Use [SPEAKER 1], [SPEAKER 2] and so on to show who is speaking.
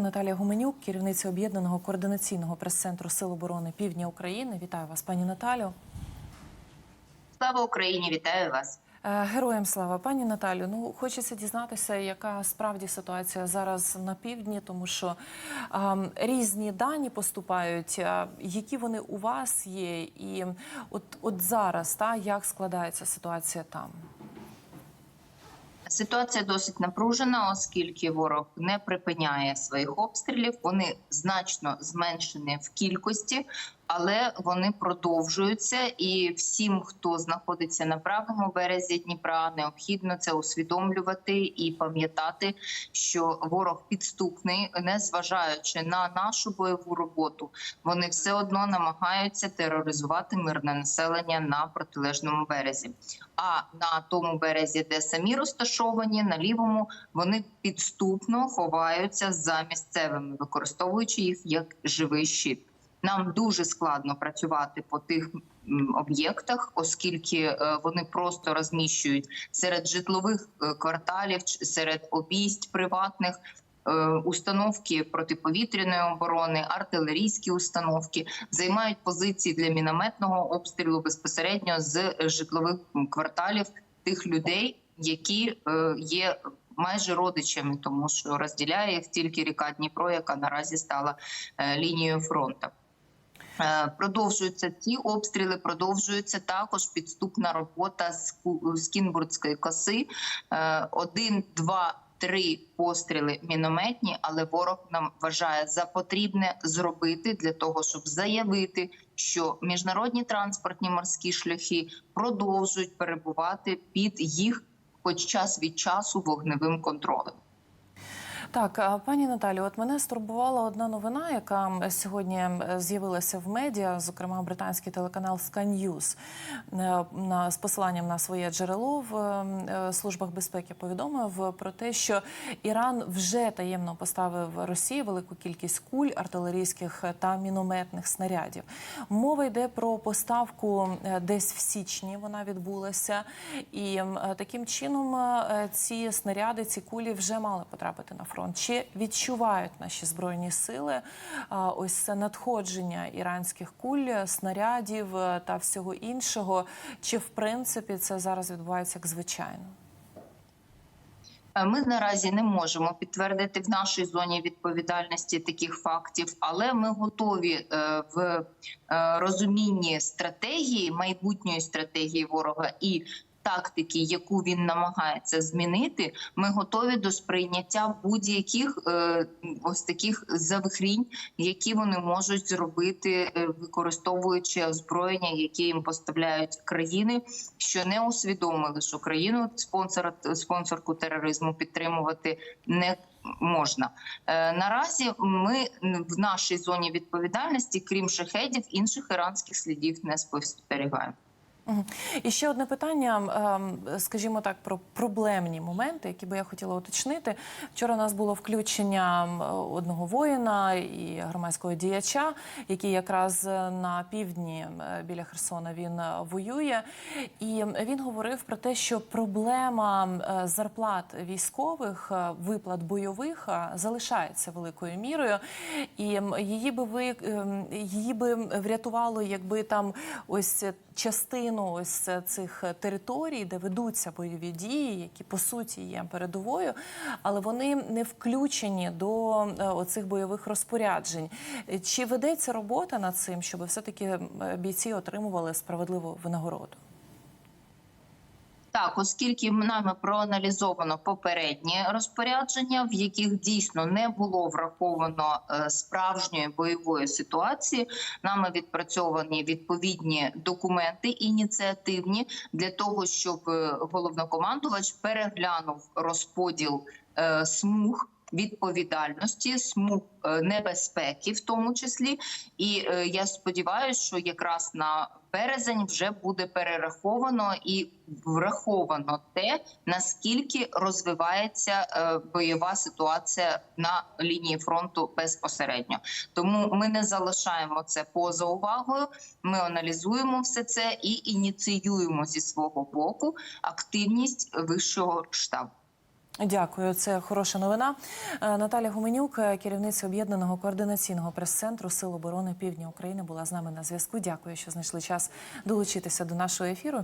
[SPEAKER 1] Наталія Гуменюк, керівниця об'єднаного координаційного прес-центру Сил оборони Півдня України. Вітаю вас, пані Наталю.
[SPEAKER 2] Слава Україні! Вітаю вас.
[SPEAKER 1] Е, Героям слава, пані Наталю. Ну хочеться дізнатися, яка справді ситуація зараз на півдні, тому що а, різні дані поступають. А, які вони у вас є, і от, от зараз та як складається ситуація там?
[SPEAKER 2] Ситуація досить напружена, оскільки ворог не припиняє своїх обстрілів. Вони значно зменшені в кількості, але вони продовжуються. І всім, хто знаходиться на правому березі Дніпра, необхідно це усвідомлювати і пам'ятати, що ворог підступний, не зважаючи на нашу бойову роботу, вони все одно намагаються тероризувати мирне населення на протилежному березі. А на тому березі, де самі розташовані, на лівому вони підступно ховаються за місцевими, використовуючи їх як живий щит. Нам дуже складно працювати по тих об'єктах, оскільки е, вони просто розміщують серед житлових е, кварталів, серед обійсть приватних. е, Установки протиповітряної оборони, артилерійські установки займають позиції для мінометного обстрілу безпосередньо з житлових кварталів тих людей, які є майже родичами, тому що розділяє їх тільки ріка Дніпро, яка наразі стала лінією фронту. Е, Продовжуються ці обстріли, продовжується також підступна робота з Кінбурдської коси. Е, Один, два, три постріли мінометні, але ворог нам вважає за потрібне зробити для того, щоб заявити, що міжнародні транспортні морські шляхи продовжують перебувати під їх, хоч час від часу, вогневим контролем.
[SPEAKER 1] Так, пані Наталю, от мене стурбувала одна новина, яка сьогодні з'явилася в медіа, зокрема британський телеканал Sky News, е, з посиланням на своє джерело в е, службах безпеки повідомив про те, що Іран вже таємно поставив Росії велику кількість куль, артилерійських та мінометних снарядів. Мова йде про поставку десь в січні. Вона відбулася, і таким чином е, ці снаряди, ці кулі вже мали потрапити на фронт. Чи відчувають наші збройні сили ось це надходження іранських куль, снарядів е, та всього іншого? Чи в принципі це зараз відбувається як звичайно?
[SPEAKER 2] Е, Ми наразі не можемо підтвердити в нашій зоні відповідальності таких фактів, але ми готові е, в розумінні стратегії майбутньої стратегії ворога і тактики, яку він намагається змінити. Ми готові до сприйняття будь-яких е, ось таких завихрінь, які вони можуть зробити, е, використовуючи озброєння, які їм поставляють країни, що не усвідомили, що країну спонсора спонсорку тероризму підтримувати не можна. Е, наразі ми в нашій зоні відповідальності, крім шахедів, інших іранських слідів не спостерігаємо.
[SPEAKER 1] І ще одне питання, ем, скажімо так, про проблемні моменти, які би я хотіла уточнити. Вчора у нас було включення одного воїна і громадського діяча, який якраз е, на півдні е, біля Херсона він е, воює. І він говорив про те, що проблема зарплат військових, е, виплат бойових залишається великою мірою, і її би ви ем, її би врятувало, якби там ось частину ось цих територій, де ведуться бойові дії, які по суті є передовою, але вони не включені до е, оцих бойових розпоряджень. Чи ведеться робота над цим, щоб все таки бійці отримували справедливу винагороду?
[SPEAKER 2] Так, оскільки нами проаналізовано попередні розпорядження, в яких дійсно не було враховано е, справжньої бойової ситуації, нами відпрацьовані відповідні документи ініціативні для того, щоб е, головнокомандувач переглянув розподіл е, смуг. Відповідальності, смуг е, небезпеки, в тому числі, і е, я сподіваюся, що якраз на березень вже буде перераховано і враховано те, наскільки розвивається е, бойова ситуація на лінії фронту безпосередньо. Тому ми не залишаємо це поза увагою. Ми аналізуємо все це і ініціюємо зі свого боку активність вищого штабу.
[SPEAKER 1] Дякую, це хороша новина. Е, Наталя Гуменюк, керівниця об'єднаного координаційного прес-центру Сил оборони Півдня України, була з нами на зв'язку. Дякую, що знайшли час долучитися до нашого ефіру.